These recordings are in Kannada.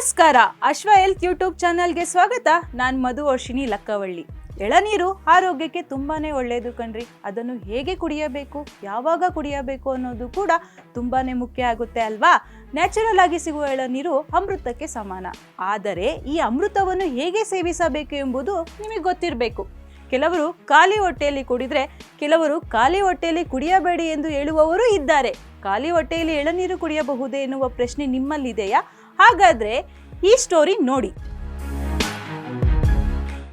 ನಮಸ್ಕಾರ. ಅಶ್ವ ಹೆಲ್ತ್ ಯೂಟ್ಯೂಬ್ ಚಾನಲ್ಗೆ ಸ್ವಾಗತ. ನಾನು ಮಧು ವರ್ಷಿಣಿ ಲಕ್ಕವಳ್ಳಿ. ಎಳನೀರು ಆರೋಗ್ಯಕ್ಕೆ ತುಂಬಾನೇ ಒಳ್ಳೆಯದು ಕಣ್ರಿ. ಅದನ್ನು ಹೇಗೆ ಕುಡಿಯಬೇಕು, ಯಾವಾಗ ಕುಡಿಯಬೇಕು ಅನ್ನೋದು ಕೂಡ ತುಂಬಾನೇ ಮುಖ್ಯ ಆಗುತ್ತೆ ಅಲ್ವಾ? ನ್ಯಾಚುರಲ್ ಆಗಿ ಸಿಗುವ ಎಳನೀರು ಅಮೃತಕ್ಕೆ ಸಮಾನ. ಆದರೆ ಈ ಅಮೃತವನ್ನು ಹೇಗೆ ಸೇವಿಸಬೇಕು ಎಂಬುದು ನಿಮಗೆ ಗೊತ್ತಿರಬೇಕು. ಕೆಲವರು ಖಾಲಿ ಹೊಟ್ಟೆಯಲ್ಲಿ ಕುಡಿದ್ರೆ, ಕೆಲವರು ಖಾಲಿ ಹೊಟ್ಟೆಯಲ್ಲಿ ಕುಡಿಯಬೇಡಿ ಎಂದು ಹೇಳುವವರು ಇದ್ದಾರೆ. ಖಾಲಿ ಹೊಟ್ಟೆಯಲ್ಲಿ ಎಳನೀರು ಕುಡಿಯಬಹುದೇ ಎನ್ನುವ ಪ್ರಶ್ನೆ ನಿಮ್ಮಲ್ಲಿದೆಯಾ? ಹಾಗಾದ್ರೆ ಈ ಸ್ಟೋರಿ ನೋಡಿ.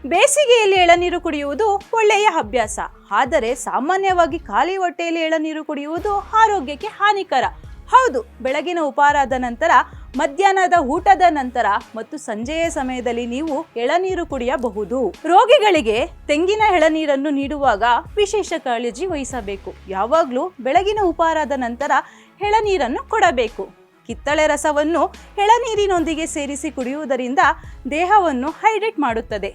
ಬೇಸಿಗೆಯಲ್ಲಿ ಎಳನೀರು ಕುಡಿಯುವುದು ಒಳ್ಳೆಯ ಅಭ್ಯಾಸ. ಆದರೆ ಸಾಮಾನ್ಯವಾಗಿ ಖಾಲಿ ಹೊಟ್ಟೆಯಲ್ಲಿ ಎಳನೀರು ಕುಡಿಯುವುದು ಆರೋಗ್ಯಕ್ಕೆ ಹಾನಿಕರ. ಹೌದು, ಬೆಳಗಿನ ಉಪಹಾರದ ನಂತರ, ಮಧ್ಯಾಹ್ನದ ಊಟದ ನಂತರ ಮತ್ತು ಸಂಜೆಯ ಸಮಯದಲ್ಲಿ ನೀವು ಎಳನೀರು ಕುಡಿಯಬಹುದು. ರೋಗಿಗಳಿಗೆ ತೆಂಗಿನ ಎಳನೀರನ್ನು ನೀಡುವಾಗ ವಿಶೇಷ ಕಾಳಜಿ ವಹಿಸಬೇಕು. ಯಾವಾಗಲೂ ಬೆಳಗಿನ ಉಪಹಾರದ ನಂತರ ಎಳನೀರನ್ನು ಕೊಡಬೇಕು. ಕಿತ್ತಳೆ ರಸವನ್ನು ಎಳನೀರಿನೊಂದಿಗೆ ಸೇರಿಸಿ ಕುಡಿಯುವುದರಿಂದ ದೇಹವನ್ನು ಹೈಡ್ರೇಟ್ ಮಾಡುತ್ತದೆ.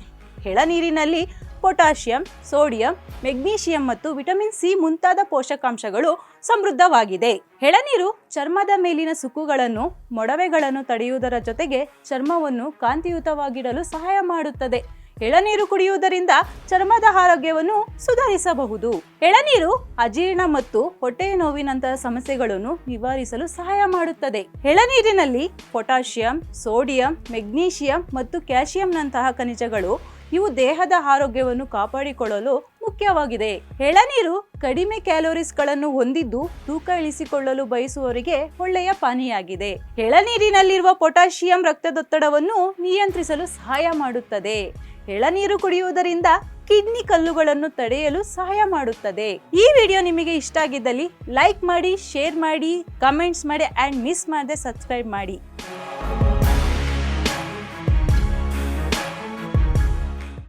ಎಳನೀರಿನಲ್ಲಿ ಪೊಟ್ಯಾಷಿಯಂ, ಸೋಡಿಯಂ, ಮೆಗ್ನೀಷಿಯಂ ಮತ್ತು ವಿಟಮಿನ್ ಸಿ ಮುಂತಾದ ಪೋಷಕಾಂಶಗಳು ಸಮೃದ್ಧವಾಗಿದೆ. ಎಳನೀರು ಚರ್ಮದ ಮೇಲಿನ ಸುಕ್ಕುಗಳನ್ನು, ಮೊಡವೆಗಳನ್ನು ತಡೆಯುವುದರ ಜೊತೆಗೆ ಚರ್ಮವನ್ನು ಕಾಂತಿಯುತವಾಗಿಡಲು ಸಹಾಯ ಮಾಡುತ್ತದೆ. ಎಳನೀರು ಕುಡಿಯುವುದರಿಂದ ಚರ್ಮದ ಆರೋಗ್ಯವನ್ನು ಸುಧಾರಿಸಬಹುದು. ಎಳನೀರು ಅಜೀರ್ಣ ಮತ್ತು ಹೊಟ್ಟೆಯ ನೋವಿನಂತಹ ಸಮಸ್ಯೆಗಳನ್ನು ನಿವಾರಿಸಲು ಸಹಾಯ ಮಾಡುತ್ತದೆ. ಎಳನೀರಿನಲ್ಲಿ ಪೊಟ್ಯಾಷಿಯಂ, ಸೋಡಿಯಂ, ಮೆಗ್ನೀಷಿಯಂ ಮತ್ತು ಕ್ಯಾಲ್ಸಿಯಂನಂತಹ ಖನಿಜಗಳು ಇವು ದೇಹದ ಆರೋಗ್ಯವನ್ನು ಕಾಪಾಡಿಕೊಳ್ಳಲು ಮುಖ್ಯವಾಗಿದೆ. ಎಳನೀರು ಕಡಿಮೆ ಕ್ಯಾಲೋರಿಸ್ಗಳನ್ನು ಹೊಂದಿದ್ದು ತೂಕ ಇಳಿಸಿಕೊಳ್ಳಲು ಬಯಸುವವರಿಗೆ ಒಳ್ಳೆಯ ಪಾನೀಯಾಗಿದೆ. ಎಳನೀರಿನಲ್ಲಿರುವ ಪೊಟ್ಯಾಷಿಯಂ ರಕ್ತದೊತ್ತಡವನ್ನು ನಿಯಂತ್ರಿಸಲು ಸಹಾಯ ಮಾಡುತ್ತದೆ. ಎಳನೀರು ಕುಡಿಯುವುದರಿಂದ ಕಿಡ್ನಿ ಕಲ್ಲುಗಳನ್ನು ತಡೆಯಲು ಸಹಾಯ ಮಾಡುತ್ತದೆ. ಈ ವಿಡಿಯೋ ನಿಮಗೆ ಇಷ್ಟ ಆಗಿದ್ದಲ್ಲಿ ಲೈಕ್ ಮಾಡಿ, ಶೇರ್ ಮಾಡಿ, ಕಮೆಂಟ್ಸ್ ಮಾಡಿ, ಆ್ಯಂಡ್ ಮಿಸ್ ಮಾಡದೆ ಸಬ್ಸ್ಕ್ರೈಬ್ ಮಾಡಿ.